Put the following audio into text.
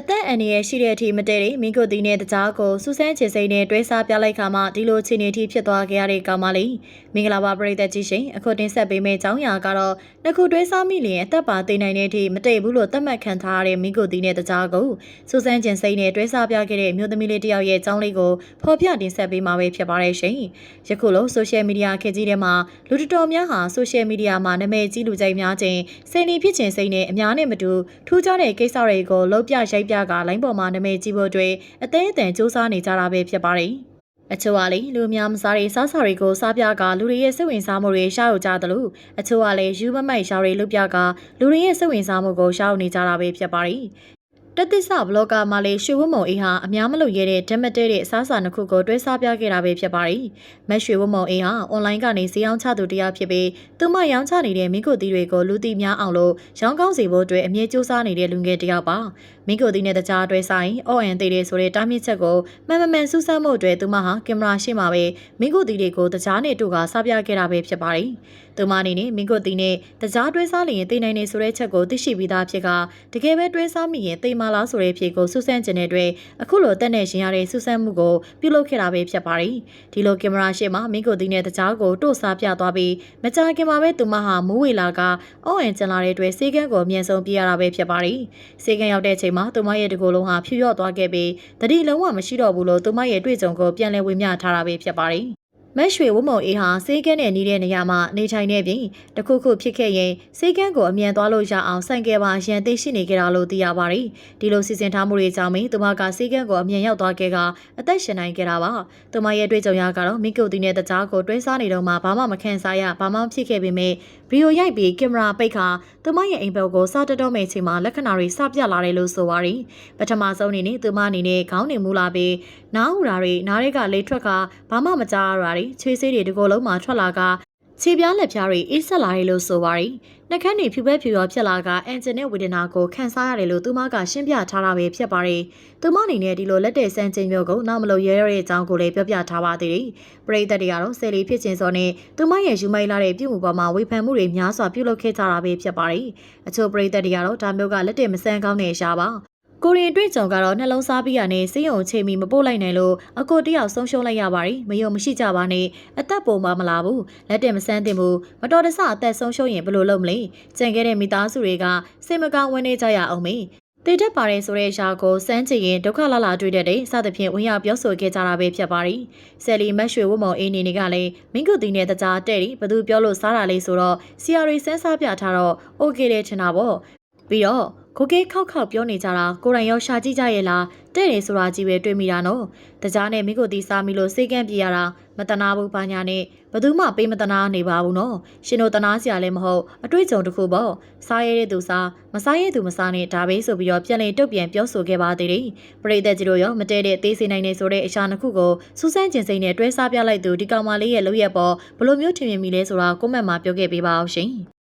အသက်အန္တရာယ်ရှိတဲ့အထိမတည့်တဲ့မိကိုတီနဲ့တကြားကိုစူဆန်းချေစိန်နဲ့တွဲစားပြလိုက်ခါမှဒီလိုခြေနေထိဖြစ်သွားခဲ့ရတဲ့ကောင်မလေးမင်္ဂလာပါပရိသတ်ကြီးရှင်အခုတင်ဆက်ပေးမယ့်အကြောင်းအရာကတော့ နှစ်ခုတွဲစားမိလျင်အသက်ပါသိနိုင်တဲ့အထိမတည့်ဘူးလို့သတ်မှတ်ခံထားရတဲ့မိကိုတီနဲ့တကြားကိုစူဆန်းချေစိန်နဲ့တွဲစားပြခဲ့တဲ့မြို့သမီးလေးတစ်ယောက်ရဲ့အကြောင်းလေးကိုဖော်ပြတင်ဆက်ပေးမှာပဲဖြစ်ပါတယ်ရှင်ယခုလိုဆိုရှယ်မီဒီယာခေတ်ကြီးထဲမှာလူတော်တော်များဟာဆိုရှယ်မီဒီယာမှာနာမည်ကြီးလူကြိုက်များခြင်းစိန်နေဖြစ်ခြင်းစိန်နဲ့အများနဲ့မတူထူးခြားတဲ့ကိစ္စတွေကိုလှုပ်ပြရိုက်ပြကလိုင်းပေါ်မှာနာမည်ကြီးဖို့အတွက်အသေးအတန်စူးစမ်းနေကြတာပဲဖြစ်ပါတယ်။ အချို့ကလေလူအများမစားတဲ့စားစာတွေကိုစားပြကလူတွေရဲ့စိတ်ဝင်စားမှုတွေရှားယူကြသလိုအချို့ကလည်းယူမမိုက်ရှားတွေလုပ်ပြကလူတွေရဲ့စိတ်ဝင်စားမှုကိုရှားယူနေကြတာပဲဖြစ်ပါတယ်။ တသစ္စာဘလော့ဂါမလေးရွှေဝတ်မုံအေးဟာအများမလို့ရတဲ့ဓမ္မတဲတဲ့အစားအစာနှစ်ခုကိုတွဲစားပြခဲ့တာပဲဖြစ်ပါတယ်။မက်ရွှေဝတ်မုံအေးဟာအွန်လိုင်းကနေဈေးအောင်ချသူတစ်ယောက်ဖြစ်ပြီးသူမရောင်းချနေတဲ့မိကိုသီးတွေကိုလူသိများအောင်လို့ရောင်းကောင်းစေဖို့အတွက်အမြဲစူးစမ်းနေတဲ့လူငယ်တစ်ယောက်ပါ။မိကိုသီးနဲ့တခြားတွဲဆိုင်အော်အန်သေးတဲ့ဆိုတဲ့တားမြစ်ချက်ကိုမှန်မှန်မှန်စူးစမ်းမှုအတွက်သူမဟာကင်မရာရှေ့မှာပဲမိကိုသီးတွေကိုတခြားနဲ့တူကစားပြခဲ့တာပဲဖြစ်ပါတယ်။သူမအနေနဲ့မိကိုသီးနဲ့တကြားတွဲစားလျင်သိနိုင်နေဆိုတဲ့ချက်ကိုသိရှိပြီးသားဖြစ်ကတကယ်ပဲတွဲစားမိရင်သိမလားဆိုတဲ့ဖြေကိုစူးစမ်းခြင်းတဲ့အတွက်အခုလိုတက်နေရှင်ရတဲ့စူးစမ်းမှုကိုပြုလုပ်ခဲ့တာပဲဖြစ်ပါတယ်ဒီလိုကင်မရာရှေ့မှာမိကိုသီးနဲ့တကြားကိုတို့စားပြသွားပြီးမကြာခင်မှာပဲသူမဟာမူးဝေလာကအော်အန်ကျန်လာတဲ့အတွက်စေကန်းကိုအမြင်ဆုံးပြရတာပဲဖြစ်ပါတယ်စေကန်းရောက်တဲ့အချိန်မှာသူမရဲ့တကူလုံးဟာဖြူရော့သွားခဲ့ပြီးတတိလုံးဝမရှိတော့ဘူးလို့သူမရဲ့တွေ့ကြုံကိုပြန်လည်ဝေမျှထားတာပဲဖြစ်ပါတယ် မက်ရွှေဝမုံအေးဟာစေကန်းနဲ့နေတဲ့နေရာမှာနေထိုင်နေပြီးတခုခုဖြစ်ခဲ့ရင်စေကန်းကိုအမြန်သွားလို့ရအောင်စိုင်ကယ်ပါရန်သိရှိနေကြတာလို့သိရပါတယ်။ဒီလိုစီစဉ်ထားမှုတွေကြောင့်မင်းသူမကစေကန်းကိုအမြန်ရောက်သွားခဲ့ကအသက်ရှင်နိုင်ခဲ့တာပါ။သူမရဲ့တွေ့ကြုံရကတော့မိကုတ်တီနဲ့တကြားကိုတွဲစားနေတော့မှဘာမှမခံစားရဘာမှဖြစ်ခဲ့ပေမဲ့ဗီဒီယိုရိုက်ပြီးကင်မရာပိတ်ခါ သူမရဲ့အိမ်ဘက်ကိုစတတော့မဲ့ချိန်မှာလက္ခဏာတွေစပြလာတယ်လို့ဆိုပါရီပထမဆုံးအနေနဲ့သူမအနေနဲ့ခေါင်းနေမူလာပြီးနားဟူတာတွေနားတွေကလေထွက်ကဘာမှမကြားရတာတွေချွေးစေးတွေဒီကိုယ်လုံးမှာထွက်လာက ခြေပြားလက်ပြားတွေအေးဆက်လာတယ်လို့ဆိုပါရီနှက်ခမ်းတွေဖြူပဲဖြူရောဖြစ်လာကအန်ဂျင်နဲ့ဝေဒနာကိုခံစားရတယ်လို့သူမကရှင်းပြထားတာပဲဖြစ်ပါတယ်။သူမအနေနဲ့ဒီလိုလက်တဲ့ဆန်းချင်းမျိုးကိုနောက်မလို့ရဲရတဲ့အကြောင်းကိုလည်းပြောပြထားပါသေးတယ်။ပရိသတ်တွေကတော့ဆယ်လီဖြစ်ခြင်းစောနဲ့သူမရဲ့ယူမိုက်လာတဲ့ပြုမှုပေါ်မှာဝေဖန်မှုတွေများစွာပြုလုပ်ခဲ့ကြတာပဲဖြစ်ပါတယ်။အချို့ပရိသတ်တွေကတော့ဒါမျိုးကလက်တဲ့မဆန်းကောင်းတဲ့ရှားပါ။ ကိုရီတွေ့ကြုံကတော့နှလုံးသားပြီးရနဲ့စေးရုံချိန်မီမပို့လိုက်နိုင်လို့အကိုတယောက်ဆုံးရှုံးလိုက်ရပါတယ်မယုံမရှိကြပါနဲ့အသက်ပုံမမလာဘူးလက်တင်မဆန်းတင်ဘူးမတော်တဆအသက်ဆုံးရှုံးရင်ဘယ်လိုလုပ်မလဲကြံခဲ့တဲ့မိသားစုတွေကစိတ်မကောင်းဝင်နေကြရအောင်မေတည်တတ်ပါတယ်ဆိုတဲ့အရာကိုစမ်းကြည့်ရင်ဒုက္ခလာလာတွေ့တဲ့တဲ့စသဖြင့်ဝင်ရောက်ပြောဆိုခဲ့ကြတာပဲဖြစ်ပါတယ်။ဆယ်လီမတ်ရွှေဝုံမော်အင်းနေနေကလည်းမင်းကုတီနဲ့တကြားတဲ့တယ်ဘသူပြောလို့စားတာလေးဆိုတော့ CRA စမ်းစားပြထားတော့ okay တယ်ထင်တာပေါ့။ပြီးတော့ ကိုကေခောက်ခောက်ပြောနေကြတာကိုရိုင်ရောရှာကြည့်ကြရဲ့လားတဲ့နေဆိုတာကြီးပဲတွေးမိတာနော်တကြားနဲ့မိကိုတီစားမိလို့စိတ်ကန့်ပြေရတာမတနာဘူးဘာညာနဲ့ဘသူမှပေးမတနာနေပါဘူးနော်ရှင်တို့တနာစရာလည်းမဟုတ်အတွေ့အကြုံတစ်ခုပေါ့စားရတဲ့သူစားမစားရတဲ့သူမစားနဲ့ဒါပဲဆိုပြီးတော့ပြန်လည်တုတ်ပြန်ပြောဆိုခဲ့ပါသေးတယ်ပရိသတ်ကြီးတို့ရောမတဲတဲ့သေးစိနိုင်နေဆိုတဲ့အရာတစ်ခုကိုစူးစမ်းကျင်စိန်နဲ့တွဲစားပြလိုက်သူဒီကောင်မလေးရဲ့လုပ်ရက်ပေါ်ဘလို့မျိုးထင်မြင်မိလဲဆိုတာကွန်မန့်မှာပြောခဲ့ပေးပါအောင်ရှင်